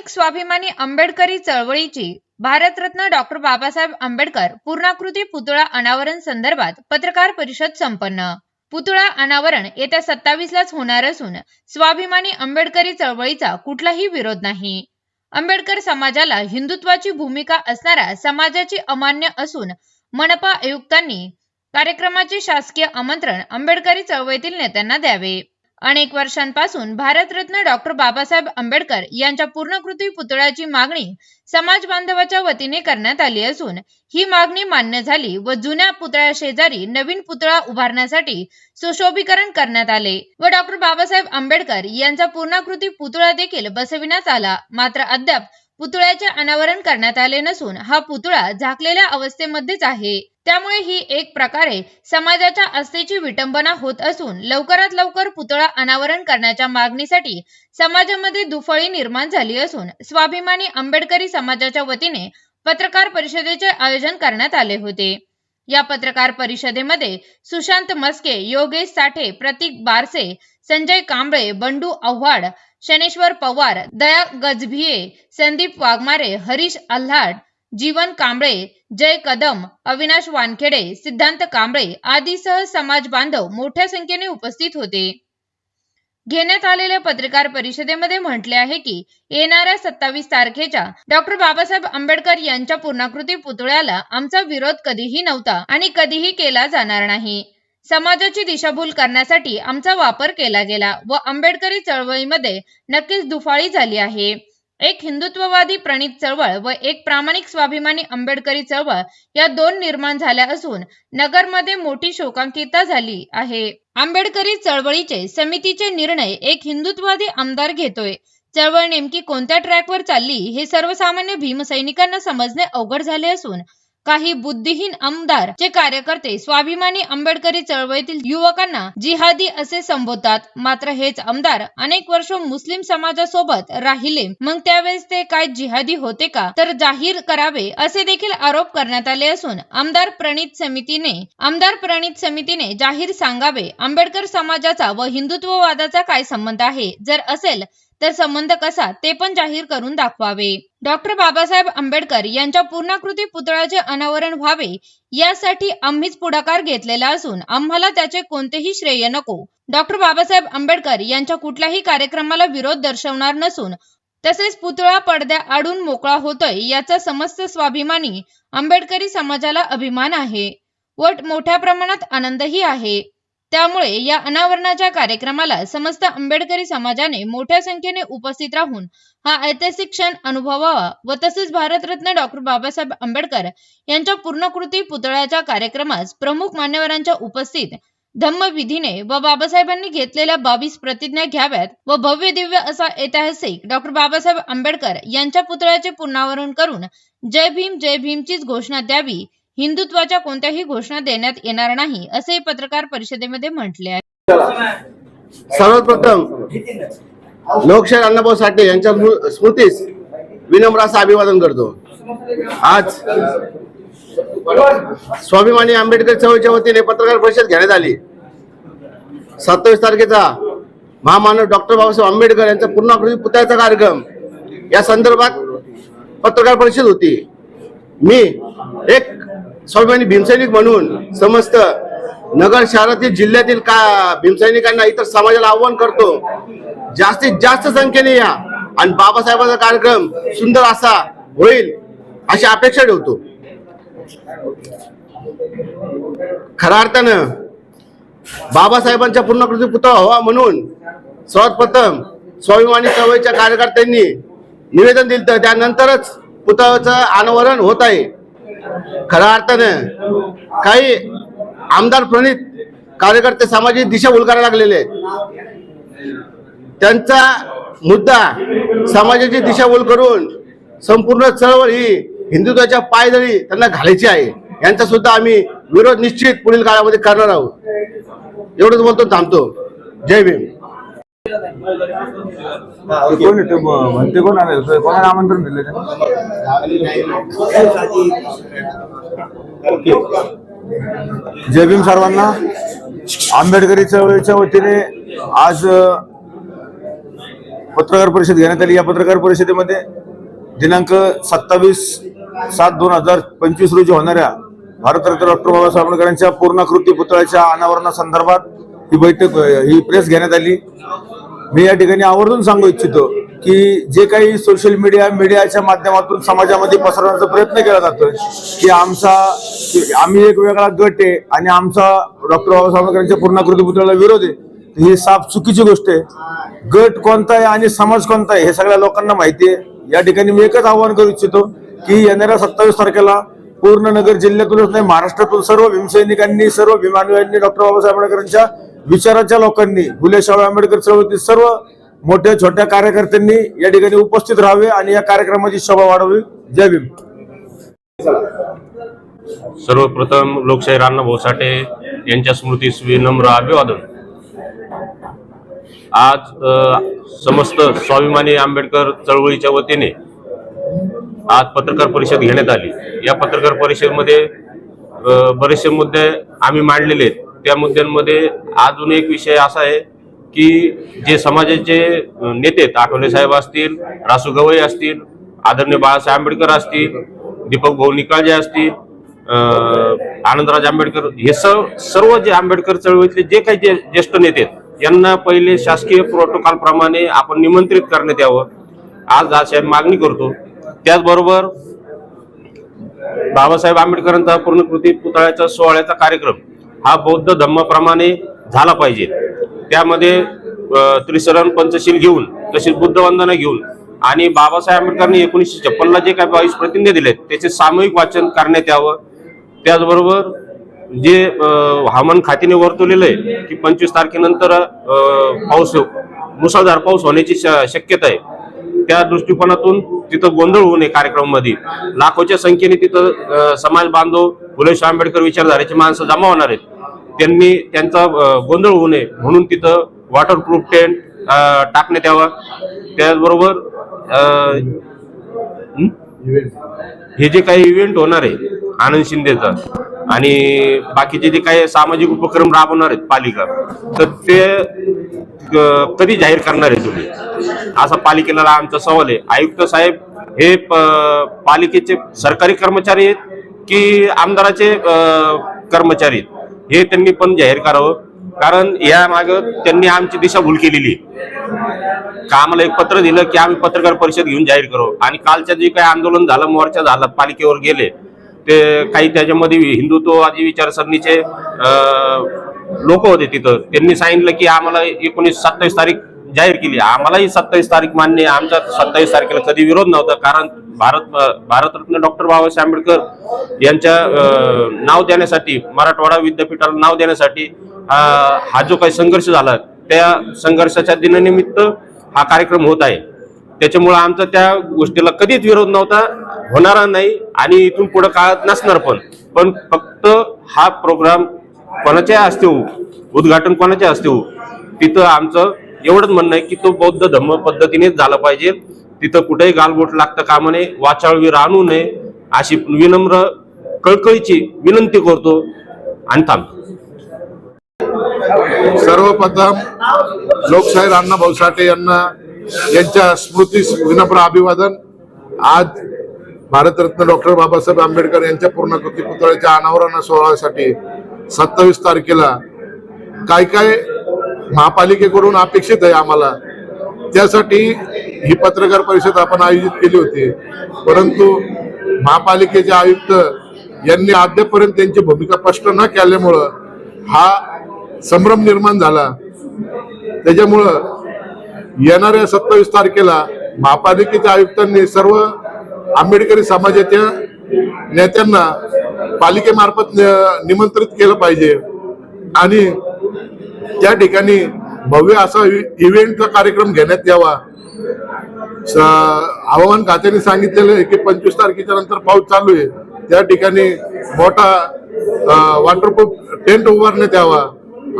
प्रामाणिक स्वाभिमानी आंबेडकरी चळवळीची भारतरत्न डॉक्टर बाबासाहेब आंबेडकर पूर्णाकृती पुतळा अनावरण संदर्भात पत्रकार परिषद संपन्न. पुतळा अनावरण येत्या सत्तावीस लाच होणार असून स्वाभिमानी आंबेडकरी चळवळीचा कुठलाही विरोध नाही. आंबेडकर समाजाला हिंदुत्वाची भूमिका असणाऱ्या समाजाची अमान्य असून मनपा आयुक्तांनी कार्यक्रमाचे शासकीय आमंत्रण आंबेडकरी चळवळीतील नेत्यांना द्यावे. अनेक वर्षांपासून भारतरत्न डॉक्टर बाबासाहेब आंबेडकर यांच्या पूर्णकृती पुतळ्याची मागणी समाज बांधवाच्या वतीने करण्यात आली असून ही मागणी मान्य झाली व जुन्या पुतळ्या शेजारी नवीन पुतळा उभारण्यासाठी सुशोभीकरण करण्यात आले व डॉक्टर बाबासाहेब आंबेडकर यांचा पूर्णाकृती पुतळा देखील बसविण्यात आला. मात्र अद्याप पुतळ्याचे अनावरण करण्यात आले नसून हा पुतळा झाकलेल्या अवस्थेमध्येच आहे. त्यामुळे ही एक प्रकारे समाजाच्या आस्थेची विटंबना होत असून लवकरात लवकर पुतळा अनावरण करण्याच्या मागणीसाठी समाजामध्ये दुफळी निर्माण झाली असून स्वाभिमानी आंबेडकरी समाजाच्या वतीने पत्रकार परिषदेचे आयोजन करण्यात आले होते. या पत्रकार परिषदेमध्ये सुशांत मस्के योगेश साठे प्रतीक बारसे संजय कांबळे बंडू आव्हाड शनेश्वर पवार दया गजभिये संदीप वाघमारे हरीश आल्हाड जीवन कांबळे जय कदम अविनाश वानखेडे सिद्धांत कांबळे आदीसह समाज बांधव मोठ्या संख्येने उपस्थित होते. घेण्यात आलेल्या पत्रकार परिषदेमध्ये म्हटले आहे की येणाऱ्या सत्तावीस तारखेच्या डॉक्टर बाबासाहेब आंबेडकर यांच्या पूर्णाकृती पुतळ्याला आमचा विरोध कधीही नव्हता आणि कधीही केला जाणार नाही. समाजाची दिशाभूल करण्यासाठी आमचा वापर केला गेला व आंबेडकरी चळवळीमध्ये नक्कीच दुफाळी झाली आहे. एक हिंदुत्ववादी प्रणित चळवळ व एक प्रामाणिक स्वाभिमानी आंबेडकरी चळवळ या दोन निर्माण झाल्या असून नगरमध्ये मोठी शोकांकिता झाली आहे. आंबेडकरी चळवळीचे समितीचे निर्णय एक हिंदुत्ववादी आमदार घेतोय. चळवळ नेमकी कोणत्या ट्रॅकवर चालली हे सर्वसामान्य भीमसैनिकांना समजणे अवघड झाले असून काही बुद्धिहीन आमदार चे कार्यकर्ते स्वाभिमानी आंबेडकरी चळवळीतील युवकांना जिहादी असे संबोधतात. मात्र हेच आमदार अनेक वर्ष मुस्लिम समाजासोबत राहिले. मग त्यावेळेस ते काय जिहादी होते का? तर जाहीर करावे असे देखील आरोप करण्यात आले असून आमदार प्रणित समितीने आमदार प्रणित समितीने जाहीर सांगावे. आंबेडकर समाजाचा व हिंदुत्ववादाचा काय संबंध आहे? जर असेल तर संबंध कसा ते पण जाहीर करून दाखवावे. डॉक्टर बाबासाहेब आंबेडकर यांच्या पूर्णाकृती पुतळ्याचे अनावरण व्हावे यासाठी आम्हीच पुढाकार घेतलेला असून आम्हाला त्याचे कोणतेही श्रेय नको. डॉक्टर बाबासाहेब आंबेडकर यांच्या कुठल्याही कार्यक्रमाला विरोध दर्शवणार नसून तसेच पुतळा पडद्या आडून मोकळा होतोय याचा समस्त स्वाभिमानी आंबेडकरी समाजाला अभिमान आहे. व मोठ्या प्रमाणात आनंदही आहे. त्यामुळे या अनावरणाच्या कार्यक्रमाला समस्त आंबेडकरी समाजाने मोठ्या संख्येने उपस्थित राहून हा ऐतिहासिक क्षण अनुभवावा व तसेच भारतरत्न डॉक्टर बाबासाहेब आंबेडकर यांच्या पूर्णकृती पुतळ्याच्या कार्यक्रमास प्रमुख मान्यवरांच्या उपस्थित धम्मविधीने व बाबासाहेबांनी घेतलेल्या बावीस प्रतिज्ञा घ्याव्यात व भव्य दिव्य असा ऐतिहासिक डॉक्टर बाबासाहेब आंबेडकर यांच्या पुतळ्याचे पुनावरण करून जय भीम जय भीमचीच घोषणा द्यावी हिंदुत्वाच्या कोणत्याही घोषणा देण्यात येणार नाही असे पत्रकार परिषदेमध्ये म्हटले आहे. सर्वप्रथम लोकशाहीर अण्णाभाऊ साठे यांच्या स्मृतीस विनम्र असं अभिवादन करतो. आज स्वाभिमानी आंबेडकर चळवळीच्या वतीने पत्रकार परिषद घेण्यात आली. सत्तावीस तारखेचा महामानव डॉक्टर बाबासाहेब आंबेडकर यांचा पूर्णाकृती पुतळ्याचा कार्यक्रम या संदर्भात पत्रकार परिषद होती. मी एक स्वाभिमानी भीमसैनिक म्हणून समस्त नगर शहरातील जिल्ह्यातील का भीमसैनिकांना इतर समाजाला आव्हान करतो. जास्तीत जास्त संख्येने या. आणि बाबासाहेबांचा कार्यक्रम सुंदर असा होईल अशी अपेक्षा ठेवतो. खऱ्या अर्थानं बाबासाहेबांच्या पूर्णकृती पुतळा व्हावा म्हणून सर्वप्रथम स्वाभिमानी चळवळीच्या कार्यकर्त्यांनी निवेदन दिलं त्यानंतरच पुतळ्याचं अनावरण होत आहे. खऱ्या अर्थानं काही आमदार प्रणित कार्यकर्ते सामाजिक दिशा करायला लागलेले आहेत. त्यांचा मुद्दा समाजाची दिशाभूल करून संपूर्ण चळवळ ही हिंदुत्वाच्या पायदळी त्यांना घालायची आहे. यांचा सुद्धा आम्ही विरोध निश्चित पुढील काळामध्ये करणार आहोत. एवढंच बोलतो थांबतो. जय भीम. कोण येते म्हणते कोण आले? कोणाला आमंत्रण दिले जय भीम सर्वांना. आंबेडकरी चळवळीच्या वतीने आज पत्रकार परिषद घेण्यात आली. या पत्रकार परिषदेमध्ये दिनांक सत्तावीस सात दोन हजार पंचवीस रोजी होणाऱ्या भारतरत्न डॉक्टर बाबासाहेब आंबेडकरांच्या पूर्णाकृती पुतळ्याच्या अनावरणासंदर्भात ही बैठक ही प्रेस घेण्यात आली. मी या ठिकाणी आवर्जून सांगू इच्छितो की जे काही सोशल मीडिया मीडियाच्या माध्यमातून समाजामध्ये पसरवण्याचा प्रयत्न केला जातोय की आमचा आम्ही एक वेगळा गट आहे आणि आमचा डॉक्टर बाबासाहेब आंबेडकरांच्या पूर्णाकृती पुतळ्याला विरोध आहे ही साफ चुकीची गोष्ट आहे. गट कोणता आहे आणि समाज कोणता आहे हे सगळ्या लोकांना माहिती आहे. या ठिकाणी मी एकच आवाहन करू इच्छितो की येणाऱ्या सत्तावीस तारखेला पूर्ण नगर जिल्ह्यातूनच नाही महाराष्ट्रातून सर्व भीमसैनिकांनी सर्व भीमानुयांनी डॉक्टर बाबासाहेब आंबेडकरांच्या विचाराच्या लोकांनी फुले शाहू आंबेडकर चळवळीतील सर्व मोठ्या छोट्या कार्यकर्त्यांनी या ठिकाणी उपस्थित राहावे आणि या कार्यक्रमाची शोभा वाढवावी. जय भीम. सर्वप्रथम लोकशाही राणा साठे यांच्या स्मृतीस विनम्र अभिवादन. आज समस्त स्वाभिमानी आंबेडकर चळवळीच्या वतीने आज पत्रकार परिषद घेण्यात आली. या पत्रकार परिषदेमध्ये बरेचसे मुद्दे आम्ही मांडलेले आहेत. त्या मुद्द्यांमध्ये अजून एक विषय असा आहे की जे समाजाचे नेते आहेत आठवले साहेब असतील रासू गवई असतील आदरणीय बाळासाहेब आंबेडकर असतील दीपक भाऊ निकाळजे असतील आनंदराज आंबेडकर हे सर्व सर्व जे आंबेडकर चळवळीतले जे काही जे ज्येष्ठ नेते आहेत यांना पहिले शासकीय प्रोटोकॉल प्रमाणे आपण निमंत्रित करण्यात यावं. आज अशी मागणी करतो. त्याचबरोबर बाबासाहेब आंबेडकरांचा पूर्णकृती पुतळ्याचा सोहळ्याचा कार्यक्रम हा बौद्ध धम्माप्रमाणे झाला पाहिजे. त्यामध्ये अ, त्रिसरण पंचशील घेऊन तसेच बुद्ध वंदना घेऊन आणि बाबासाहेब आंबेडकरांनी एकोणीसशे छप्पनला जे काही बावीस प्रतिज्ञा दिले त्याचे सामूहिक वाचन करण्यात यावं. त्याचबरोबर जे हवामान खात्याने वर्तवलेलं आहे की पंचवीस तारखेनंतर पाऊस मुसळधार पाऊस होण्याची श- शक्यता आहे. त्या दृष्टिकोनातून तिथं गोंधळ होऊ नये कार्यक्रमामध्ये लाखोच्या संख्येने तिथं समाज बांधव फुले शाह आंबेडकर विचारधारेची माणसं जमा होणार आहेत. त्यांनी त्यांचा गोंधळ होऊ नये म्हणून तिथं वॉटरप्रूफ टेंट टाकण्यात यावा. त्याचबरोबर हे? जे काही इव्हेंट होणार आहे आनंद शिंदेचा आणि बाकीचे जे काही सामाजिक उपक्रम राबवणार आहेत पालिका तर ते कधी जाहीर करणार आहे तुम्ही? असा पालिकेला आमचा सवाल आहे. आयुक्त साहेब हे प- पालिकेचे सरकारी कर्मचारी आहेत की आमदाराचे कर्मचारी आहेत? हे त्यांनी पण जाहीर करावं. कारण या माग त्यांनी आमची दिशाभूल केलेली का आम्हाला एक पत्र दिलं की आम्ही पत्रकार परिषद घेऊन जाहीर करू आणि कालच्या जे काही आंदोलन झालं मोर्चा झाला पालिकेवर गेले ते काही त्याच्यामध्ये हिंदुत्ववादी विचारसरणीचे लोक होते तिथं. त्यांनी सांगितलं की आम्हाला एकोणीस सत्तावीस तारीख जाहीर केली. आम्हालाही सत्तावीस तारीख मान्य आमचा सत्तावीस तारखेला कधी विरोध नव्हता. कारण भारत भारतरत्न डॉक्टर बाबासाहेब आंबेडकर यांच्या नाव देण्यासाठी मराठवाडा विद्यापीठाला नाव देण्यासाठी हा जो काही संघर्ष झाला त्या संघर्षाच्या दिनानिमित्त हा कार्यक्रम होत आहे. त्याच्यामुळं आमचा त्या गोष्टीला कधीच विरोध नव्हता होणारा नाही आणि इथून पुढे काळात नसणार पण. पण फक्त हा प्रोग्राम कोणाच्या असते उद्घाटन कोणाच्या असते तिथं आमचं एवढंच म्हणणं आहे की तो बौद्ध धम्म पद्धतीनेच झाला पाहिजे. तिथं कुठेही गालबोट लागतं कामा नये वाचाळवीर आणू नये अशी विनम्र कळकळीची विनंती करतो आणि थांबतो सर्वप्रथम लोकशाहीर अण्णाभाऊ साठे यांना यांच्या स्मृतीस विनम्र अभिवादन. आज भारतरत्न डॉक्टर बाबासाहेब आंबेडकर यांच्या पूर्णकृती पुतळ्याच्या अनावरण सोहळ्यासाठी सत्तावीस तारखेला काय काय महापालिकेकडून अपेक्षित आहे आम्हाला. त्यासाठी ही पत्रकार परिषद आपण आयोजित केली होती. परंतु महापालिकेचे आयुक्त यांनी अद्यापर्यंत त्यांची भूमिका स्पष्ट न केल्यामुळं हा संभ्रम निर्माण झाला. त्याच्यामुळं येणाऱ्या सत्तावीस तारखेला महापालिकेच्या आयुक्तांनी सर्व आंबेडकरी समाजाच्या नेत्यांना पालिकेमार्फत निमंत्रित केलं पाहिजे. आणि त्या ठिकाणी भव्य असा इव्हेंटचा कार्यक्रम घेण्यात यावा. स- हवामान खात्याने सांगितलेलं आहे की पंचवीस तारखेच्या नंतर पाऊस चालू आहे. त्या ठिकाणी मोठा वॉटरप्रूफ टेंट उभारण्यात यावा.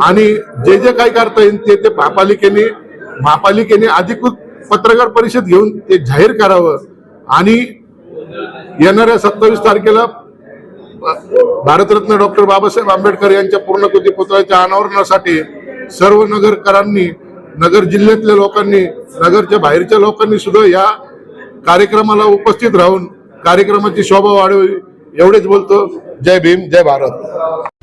आणि जे जे काही करता येईल ते ते महापालिकेने महापालिकेने अधिकृत पत्रकार परिषद घेऊन ते जाहीर करावं. आणि येणाऱ्या सत्तावीस तारखेला भारतरत्न डॉक्टर बाबासाहेब आंबेडकर यांच्या पूर्णकृती पुतळ्याच्या अनावरणासाठी सर्व नगरकरांनी नगर जिल्ह्यातल्या लोकांनी नगरच्या बाहेरच्या लोकांनी सुद्धा या कार्यक्रमाला उपस्थित राहून कार्यक्रमाची शोभा वाढवी एवढेच बोलतो. जय भीम जय भारत.